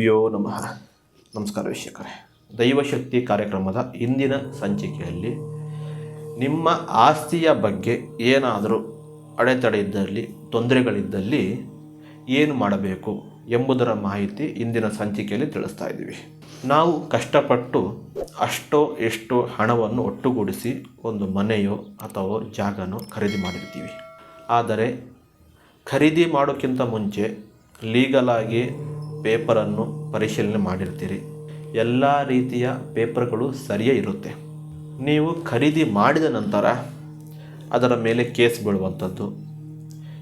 ಗುರುಭ್ಯೋ ನಮಃ. ನಮಸ್ಕಾರ ವೀಕ್ಷಕರೇ. ದೈವಶಕ್ತಿ ಕಾರ್ಯಕ್ರಮದ ಇಂದಿನ ಸಂಚಿಕೆಯಲ್ಲಿ ನಿಮ್ಮ ಆಸ್ತಿಯ ಬಗ್ಗೆ ಏನಾದರೂ ಅಡೆತಡೆ ಇದ್ದಲ್ಲಿ ತೊಂದರೆಗಳಿದ್ದಲ್ಲಿ ಏನು ಮಾಡಬೇಕು ಎಂಬುದರ ಮಾಹಿತಿ ಇಂದಿನ ಸಂಚಿಕೆಯಲ್ಲಿ ತಿಳಿಸ್ತಾ ಇದ್ದೀವಿ. ನಾವು ಕಷ್ಟಪಟ್ಟು ಅಷ್ಟೋ ಎಷ್ಟೋ ಹಣವನ್ನು ಒಟ್ಟುಗೂಡಿಸಿ ಒಂದು ಮನೆಯೋ ಅಥವಾ ಜಾಗನೋ ಖರೀದಿ ಮಾಡಿರ್ತೀವಿ. ಆದರೆ ಖರೀದಿ ಮಾಡೋಕ್ಕಿಂತ ಮುಂಚೆ ಲೀಗಲಾಗಿ ಪೇಪರನ್ನು ಪರಿಶೀಲನೆ ಮಾಡಿರ್ತೀರಿ. ಎಲ್ಲ ರೀತಿಯ ಪೇಪರ್ಗಳು ಸರಿಯೇ ಇರುತ್ತೆ. ನೀವು ಖರೀದಿ ಮಾಡಿದ ನಂತರ ಅದರ ಮೇಲೆ ಕೇಸ್ ಬೀಳುವಂಥದ್ದು.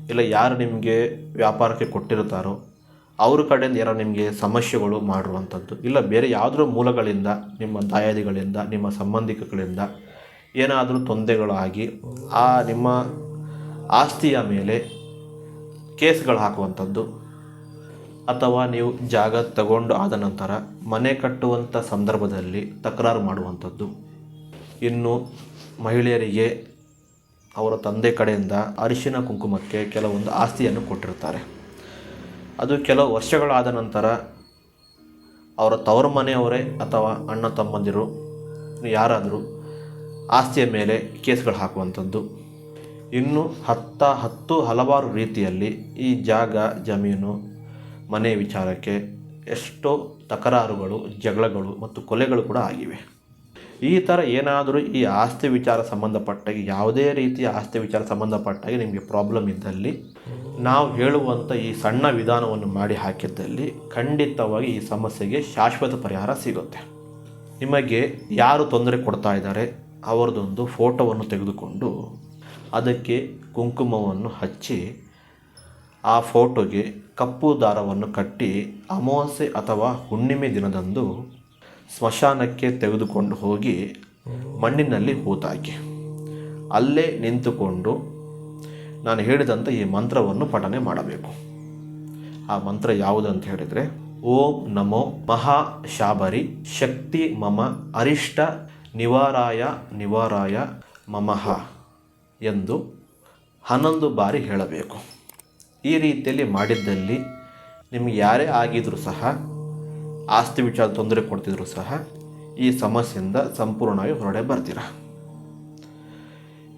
ಇಲ್ಲ ಯಾರು ನಿಮಗೆ ವ್ಯಾಪಾರಕ್ಕೆ ಕೊಟ್ಟಿರುತ್ತಾರೋ, ಅವ್ರ ಕಡೆಯಿಂದ ಯಾರೋ ನಿಮಗೆ ಸಮಸ್ಯೆಗಳು ಮಾಡಿರುವಂಥದ್ದು. ಇಲ್ಲ ಬೇರೆ ಯಾವುದೋ ಮೂಲಗಳಿಂದ, ನಿಮ್ಮ ದಾಯಾದಿಗಳಿಂದ, ನಿಮ್ಮ ಸಂಬಂಧಿಕಗಳಿಂದ ಏನಾದರೂ ತೊಂದರೆಗಳಾಗಿ ಆ ನಿಮ್ಮ ಆಸ್ತಿಯ ಮೇಲೆ ಕೇಸ್ಗಳು ಹಾಕುವಂಥದ್ದು. ಅಥವಾ ನೀವು ಜಾಗ ತಗೊಂಡು ಆದ ನಂತರ ಮನೆ ಕಟ್ಟುವಂಥ ಸಂದರ್ಭದಲ್ಲಿ ತಕರಾರು ಮಾಡುವಂಥದ್ದು. ಇನ್ನು ಮಹಿಳೆಯರಿಗೆ ಅವರ ತಂದೆ ಕಡೆಯಿಂದ ಅರಿಶಿನ ಕುಂಕುಮಕ್ಕೆ ಕೆಲವೊಂದು ಆಸ್ತಿಯನ್ನು ಕೊಟ್ಟಿರ್ತಾರೆ ಅದು ಕೆಲವು ವರ್ಷಗಳಾದ ನಂತರ ಅವರ ತವರು ಮನೆಯವರೇ ಅಥವಾ ಅಣ್ಣ ತಮ್ಮಂದಿರು ಯಾರಾದರೂ ಆಸ್ತಿಯ ಮೇಲೆ ಕೇಸ್ಗಳು ಹಾಕುವಂಥದ್ದು. ಇನ್ನು ಹತ್ತ ಹತ್ತು ಹಲವಾರು ರೀತಿಯಲ್ಲಿ ಈ ಜಾಗ, ಜಮೀನು ಮನೆ ವಿಚಾರಕ್ಕೆ ಎಷ್ಟೋ ತಕರಾರುಗಳು, ಜಗಳಗಳು ಮತ್ತು ಕೊಲೆಗಳು ಕೂಡ ಆಗಿವೆ. ಈ ಥರ ಏನಾದರೂ ಈ ಆಸ್ತಿ ವಿಚಾರ ಸಂಬಂಧಪಟ್ಟಾಗಿ, ಯಾವುದೇ ರೀತಿಯ ಆಸ್ತಿ ವಿಚಾರ ಸಂಬಂಧಪಟ್ಟಾಗಿ ನಿಮಗೆ ಪ್ರಾಬ್ಲಮ್ ಇದ್ದಲ್ಲಿ, ನಾವು ಹೇಳುವಂಥ ಈ ಸಣ್ಣ ವಿಧಾನವನ್ನು ಮಾಡಿ ಹಾಕಿದ್ದಲ್ಲಿ ಖಂಡಿತವಾಗಿ ಈ ಸಮಸ್ಯೆಗೆ ಶಾಶ್ವತ ಪರಿಹಾರ ಸಿಗುತ್ತೆ. ನಿಮಗೆ ಯಾರು ತೊಂದರೆ ಕೊಡ್ತಾ ಇದ್ದಾರೆ, ಅವರದೊಂದು ಫೋಟೋವನ್ನು ತೆಗೆದುಕೊಂಡು ಅದಕ್ಕೆ ಕುಂಕುಮವನ್ನು ಹಚ್ಚಿ ಆ ಫೋಟೋಗೆ ಕಪ್ಪು ದಾರವನ್ನು ಕಟ್ಟಿ ಅಮಾವಾಸ್ಯೆ ಅಥವಾ ಹುಣ್ಣಿಮೆ ದಿನದಂದು ಸ್ಮಶಾನಕ್ಕೆ ತೆಗೆದುಕೊಂಡು ಹೋಗಿ ಮಣ್ಣಿನಲ್ಲಿ ಹೂತಾಕಿ. ಅಲ್ಲೇ ನಿಂತುಕೊಂಡು ನಾನು ಹೇಳಿದಂಥ ಈ ಮಂತ್ರವನ್ನು ಪಠನೆ ಮಾಡಬೇಕು. ಆ ಮಂತ್ರ ಯಾವುದಂತ ಹೇಳಿದರೆ, ಓಂ ನಮೋ ಮಹಾ ಶಾಬರಿ ಶಕ್ತಿ ಮಮ ಅರಿಷ್ಟ ನಿವಾರಾಯ ನಿವಾರಾಯ ಮಮಃ ಎಂದು ಹನ್ನೊಂದು ಬಾರಿ ಹೇಳಬೇಕು. ಈ ರೀತಿಯಲ್ಲಿ ಮಾಡಿದ್ದಲ್ಲಿ ನಿಮಗೆ ಯಾರೇ ಆಗಿದ್ರೂ ಸಹ, ಆಸ್ತಿ ವಿಚಾರ ತೊಂದರೆ ಕೊಡ್ತಿದ್ರು ಸಹ ಈ ಸಮಸ್ಯೆಯಿಂದ ಸಂಪೂರ್ಣವಾಗಿ ಹೊರಡೆ ಬರ್ತೀರ?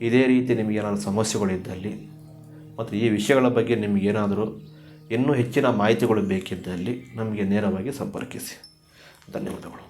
ಇದೇ ರೀತಿ ನಿಮಗೇನಾದರೂ ಸಮಸ್ಯೆಗಳಿದ್ದಲ್ಲಿ ಮತ್ತು ಈ ವಿಷಯಗಳ ಬಗ್ಗೆ ನಿಮಗೇನಾದರೂ ಇನ್ನೂ ಹೆಚ್ಚಿನ ಮಾಹಿತಿಗಳು ಬೇಕಿದ್ದಲ್ಲಿ ನಮಗೆ ನೇರವಾಗಿ ಸಂಪರ್ಕಿಸಿ. ಧನ್ಯವಾದಗಳು.